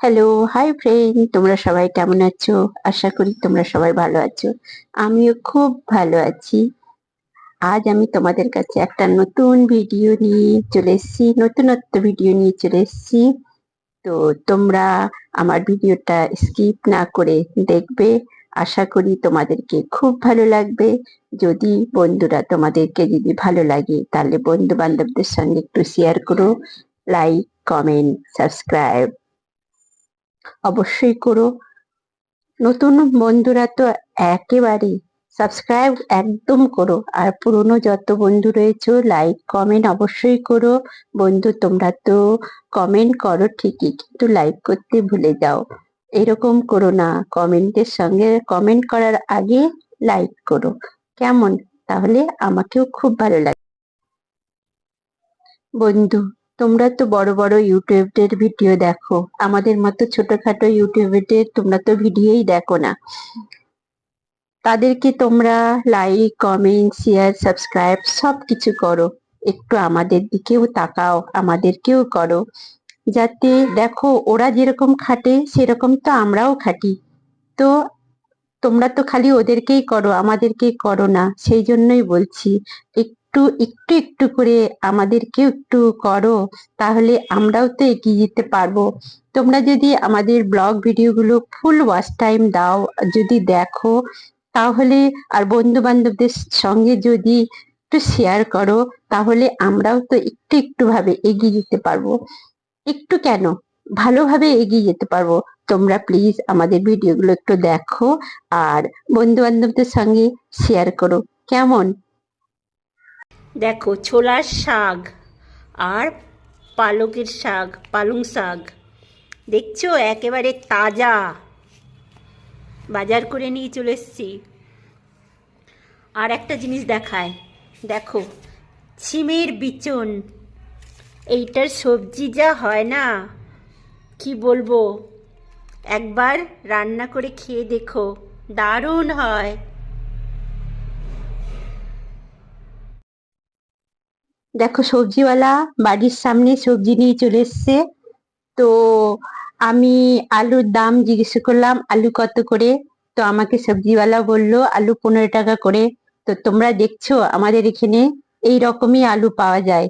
Hello hi friend তোমরা সবাই কেমন আছো? আশা করি তোমরা সবাই ভালো আছো। আমিও খুব ভালো আছি। আজ আমি তোমাদের কাছে একটা নতুন ভিডিও নিয়ে চলে এসেছি, নতুনত্ব ভিডিও নিয়ে চলে এসেছি। তো তোমরা আমার ভিডিওটা স্কিপ না করে দেখবে। আশা করি তোমাদেরকে খুব ভালো লাগবে। যদি বন্ধুরা তোমাদেরকে যদি ভালো লাগে, তাহলে বন্ধু বান্ধবদের সঙ্গে একটু শেয়ার করো লাইক কমেন্ট সাবস্ক্রাইব অবশ্যই করো। নতুন বন্ধুরা তো একেবারে সাবস্ক্রাইব একদম করো। আর পুরনো যত বন্ধু রয়েছে লাইক কমেন্ট অবশ্যই করো। বন্ধু, তোমরা তো কমেন্ট করো ঠিকই, কিন্তু লাইক করতে ভুলে যাও। এরকম করো না কমেন্টের সঙ্গে কমেন্ট করার আগে লাইক করো। কেমন? তাহলে আমাকেও খুব ভালো লাগে। বন্ধু তোমরা তো বড় বড় ইউটিউবের ভিডিও দেখো। আমাদের মতো ছোটখাটো ইউটিউবের তোমরা তো ভিডিওই দেখো না। তাদেরকে তোমরা লাইক কমেন্ট শেয়ার সাবস্ক্রাইব সব কিছু করো। একটু আমাদের দিকেও তাকাও, আমাদেরকেও করো। যাতে দেখো, ওরা যেরকম খাটে, সেরকম তো আমরাও খাটি। তো তোমরা তো খালি ওদেরকেই করো আমাদেরকে করো না। সেই জন্যই বলছি একটু একটু একটু করে আমাদেরকেও একটু করো, তাহলে আমরাও তো এগিয়ে যেতে পারব। তোমরা যদি আমাদের ব্লগ ভিডিওগুলো ফুল ওয়াচ টাইম দাও, যদি দেখো, তাহলে আর বন্ধু বান্ধবদের সঙ্গে যদি একটু শেয়ার করো, তাহলে আমরাও তো একটু একটু ভাবে এগিয়ে যেতে পারব। একটু কেন? ভালোভাবে এগিয়ে যেতে পারব। তোমরা প্লিজ আমাদের ভিডিওগুলো একটু দেখো আর বন্ধু বান্ধবদের সঙ্গে শেয়ার করো। কেমন? দেখো, ছোলার শাক আর পালকের শাক, পালং শাক। দেখছ? একেবারে তাজা। বাজার করে নিয়ে চলে এসছি। আর একটা জিনিস দেখায়। দেখো, ছিমের বিচন। এইটার সবজি যা হয় না, কি বলব? একবার রান্না করে খেয়ে দেখো, দারুণ হয়। দেখো সবজিওয়ালা বাড়ির সামনে সবজি নিয়ে চলে এসছে। তো আমি আলুর দাম জিজ্ঞেস করলাম, আলু কত করে? তো আমাকে সবজিওয়ালা বলল, আলু পনেরো টাকা করে। তো তোমরা দেখছ আমাদের এখানে এই রকমই আলু পাওয়া যায়।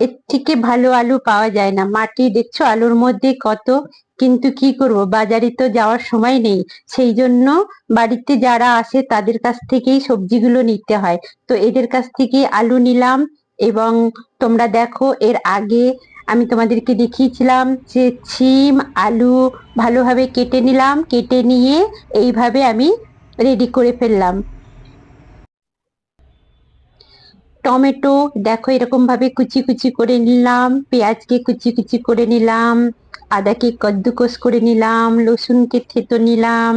এর থেকে ভালো আলু পাওয়া যায় না। মাটি দেখছ আলুর মধ্যে কত? কিন্তু কি করব? বাজারে তো যাওয়ার সময় নেই। সেই জন্য বাড়িতে যারা আসে তাদের কাছ থেকেই সবজিগুলো নিতে হয়। তো এদের কাছ থেকে আলু নিলাম। এবং তোমরা দেখো, এর আগে আমি তোমাদেরকে দেখিয়েছিলাম যে ছিম, আলু ভালোভাবে কেটে নিলাম, কেটে নিয়ে এইভাবে আমি রেডি করে ফেললাম। টমেটো দেখো এরকম ভাবে কুচি কুচি করে নিলাম, পেঁয়াজকে কুচি কুচি করে নিলাম, আদাকে কদ্দুকস করে নিলাম, রসুনকে থেতো নিলাম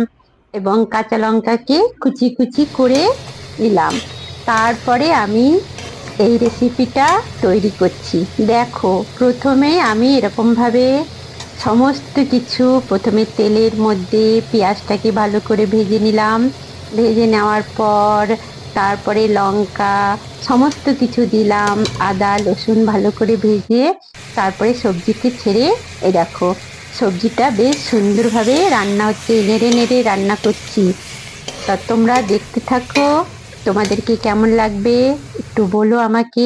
এবং কাঁচা লঙ্কাকে কুচি কুচি করে নিলাম। তারপরে আমি এই রেসিপিটা তৈরি করছি। দেখো, প্রথমে আমি এরকমভাবে সমস্ত কিছু, প্রথমে তেলের মধ্যে পেঁয়াজটাকে ভালো করে ভেজে নিলাম। ভেজে নেওয়ার পর তারপরে লঙ্কা, সমস্ত কিছু দিলাম, আদা, রসুন ভালো করে ভেজে তারপরে সবজিকে ছেড়ে, এই দেখো, সবজিটা বেশ সুন্দরভাবে রান্না হচ্ছে, নেড়ে নেড়ে রান্না করছি। তা তোমরা দেখতে থাকো। তোমাদেরকে কেমন লাগবে? একটু বলো আমাকে।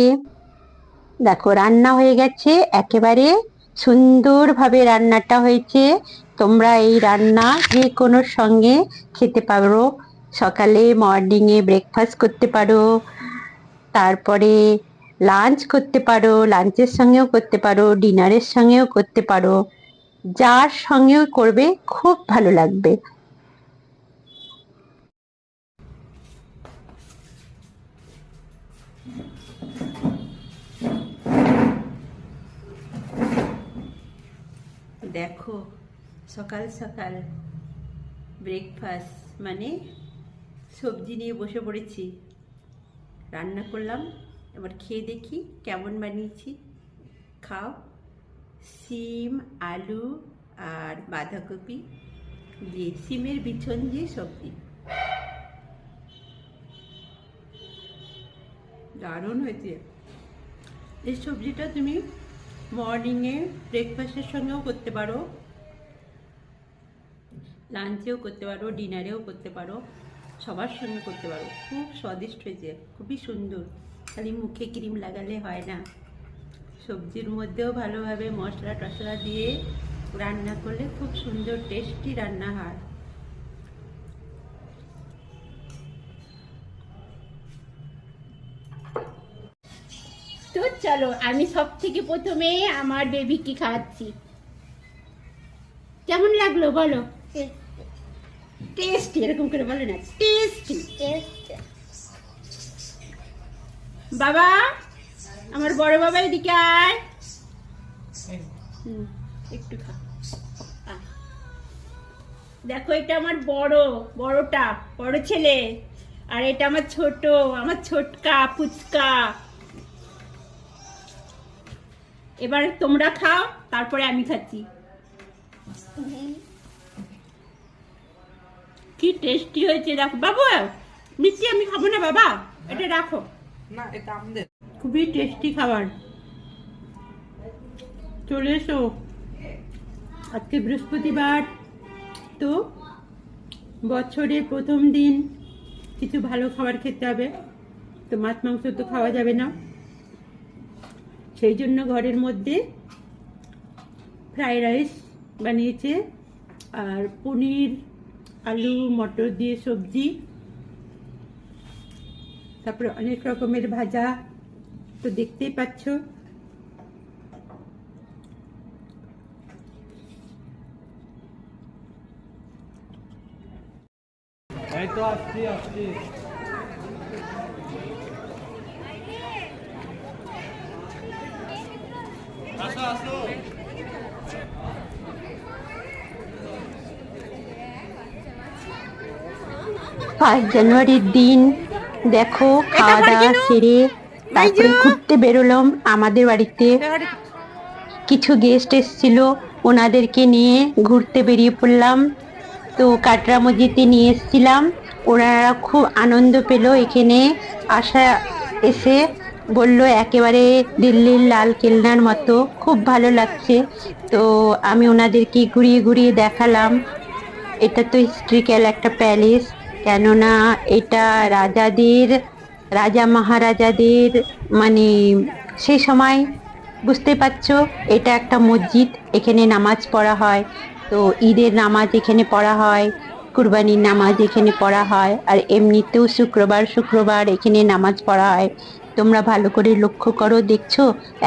দেখো, রান্না হয়ে গেছে। একেবারে সুন্দরভাবে রান্নাটা হয়েছে। তোমরা এই রান্না যে কোনো সঙ্গে খেতে পারো। সকালে মর্নিংয়ে ব্রেকফাস্ট করতে পারো। তারপরে লাঞ্চ করতে পারো। লাঞ্চের সঙ্গেও করতে পারো। ডিনারের সঙ্গেও করতে পারো। যার সঙ্গেও করবে, খুব ভালো লাগবে। দেখো, সকাল সকাল ব্রেকফাস্ট মানে সবজি নিয়ে বসে পড়েছি। রান্না করলাম, এবার খেয়ে দেখি কেমন বানিয়েছি। খাও। সিম, আলু আর বাঁধাকপি দিয়ে, সিমের বিছন দিয়ে সবজি। দারুণ হয়েছে। এই সবজিটা তুমি মর্নিংয়ে ব্রেকফাস্টের সঙ্গেও করতে পারো। লাঞ্চেও করতে পারো ডিনারেও করতে পারো, সবার সঙ্গে করতে পারো। খুব স্বাদিষ্ট হয়েছে, খুবই সুন্দর। খালি মুখে ক্রিম লাগালে হয় না। সবজির মধ্যেও ভালোভাবে মশলা টশলা দিয়ে রান্না করলে খুব সুন্দর টেস্টি রান্না হয় চলো, আমি সব থেকে প্রথমে আমার বেবিকে খাওয়াচ্ছি। কেমন লাগল বলো? টেস্টি এরকম করে বলো না টেস্টি বাবা, আমার বড় বাবা এদিকে আয়। একটু খা। দেখো, এটা আমার বড়, বড়টা, বড় ছেলে। আর এটা আমার ছোট, আমার ছোটকা, পুচকা। এবার তোমরা খাও তারপরে আমি খাচ্ছি। কি টেস্টি হয়েছে দেখো। বাবু মিষ্টি আমি খাব না বাবা? এটা রাখো। না এটা আমাদের। খুবই টেস্টি খাবার। চলে এসো। আজকে বৃহস্পতিবার তো বছরের প্রথম দিন কিছু ভালো খাবার খেতে হবে। তো মাছ মাংস তো খাওয়া যাবে না। সেই জন্য ঘরের মধ্যে ফ্রাইড রাইস বানিয়েছে। আর পনির, আলু, মটর দিয়ে সবজি, তারপরে অনেক রকমের ভাজা, তো দেখতেই পাচ্ছ। এই তো আসছি আসছি আসো আসো ফার্স্ট জানুয়ারির দিন দেখো খাওয়া দাওয়া সেরে তারপরে ঘুরতে বেরোলাম আমাদের বাড়িতে। কিছু গেস্ট এসেছিল ওনাদেরকে নিয়ে ঘুরতে বেরিয়ে পড়লাম। তো কাটরা মসজিদে নিয়ে এসেছিলাম। ওনারা খুব আনন্দ পেল এখানে আসা এসে বলল, একেবারে দিল্লির লাল কেল্লার মতো, খুব ভালো লাগছে। তো আমি ওনাদেরকে ঘুরিয়ে ঘুরিয়ে দেখালাম। এটা তো হিস্ট্রিক্যাল একটা প্যালেস। কেননা এটা রাজাদের, রাজা মহারাজাদের মানে সেই সময়, বুঝতে পারছ? এটা একটা মসজিদ, এখানে নামাজ পড়া হয়। তো ঈদের নামাজ এখানে পড়া হয়, কুরবানির নামাজ এখানে পড়া হয়, আর এমনিতেও শুক্রবার শুক্রবার এখানে নামাজ পড়া হয়। তোমরা ভালো করে লক্ষ্য করো, দেখছ?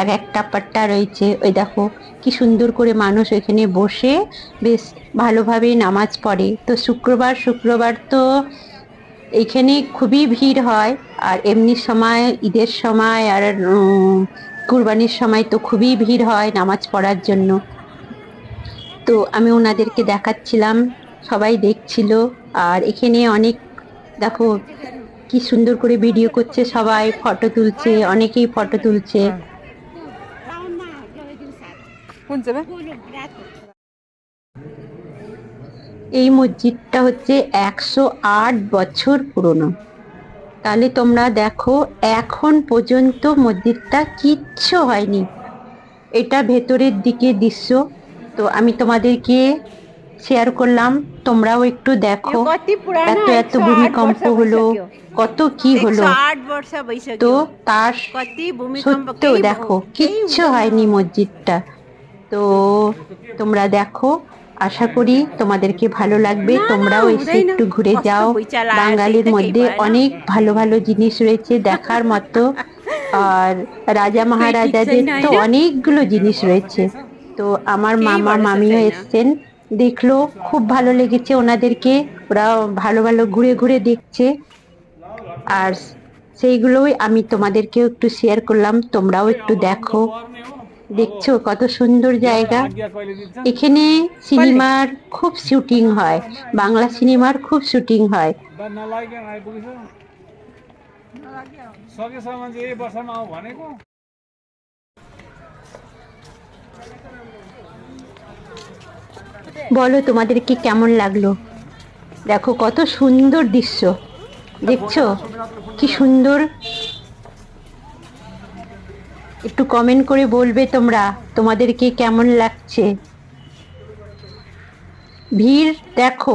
এক একটা পাট্টা রয়েছে। ওই দেখো, কি সুন্দর করে মানুষ এখানে বসে বেশ ভালোভাবে নামাজ পড়ে। তো শুক্রবার শুক্রবার তো এখানে খুবই ভিড় হয়। আর এমনি সময়, ঈদের সময় আর কুরবানির সময় তো খুবই ভিড় হয় নামাজ পড়ার জন্য। তো আমি ওনাদেরকে দেখাচ্ছিলাম, সবাই দেখছিল। আর এখানে অনেক, দেখো কি সুন্দর করে ভিডিও করছে সবাই ফটো তুলছে অনেকেই ফটো তুলছে। এই মসজিদটা হচ্ছে একশো আট বছর পুরনো। তাহলে তোমরা দেখো এখন পর্যন্ত মসজিদটা কিচ্ছু হয়নি। এটা ভেতরের দিকে দৃশ্য। তো আমি তোমাদেরকে শেয়ার করলাম তোমরাও একটু দেখো। এত এত ভূমিকম্প হলো কত কি হলো। তো তার সত্ত্বেও দেখো কিচ্ছু হয়নি মসজিদটা। তো তোমরা দেখো আশা করি তোমাদেরকে ভালো লাগবে। তোমরাও এসে একটু ঘুরে যাও। বাঙালির মধ্যে। অনেক ভালো ভালো জিনিস রয়েছে দেখার মতো। আর রাজা মহারাজাদের তো অনেকগুলো জিনিস রয়েছে। তো আমার মামা মামিও এসছেন। দেখলো খুব ভালো লেগেছে ওনাদেরকে ওরা ভালো ভালো ঘুরে ঘুরে দেখছে আর সেইগুলোই আমি তোমাদেরকেও একটু শেয়ার করলাম তোমরাও একটু দেখো দেখছো কত সুন্দর জায়গা আজ্ঞা কইলে দিচ্ছেন এখানে সিনেমার খুব শুটিং হয় বাংলা সিনেমার খুব শুটিং হয় बा नलाग्यो आइपुगेछ सकेसम्म चाहिँ यही वर्षमा आऊ भनेको বলো তোমাদেরকে কেমন লাগল? দেখো কত সুন্দর দৃশ্য। দেখছ? কি সুন্দর? একটু কমেন্ট করে বলবে তোমরা তোমাদেরকে কেমন লাগছে? ভিড়, দেখো।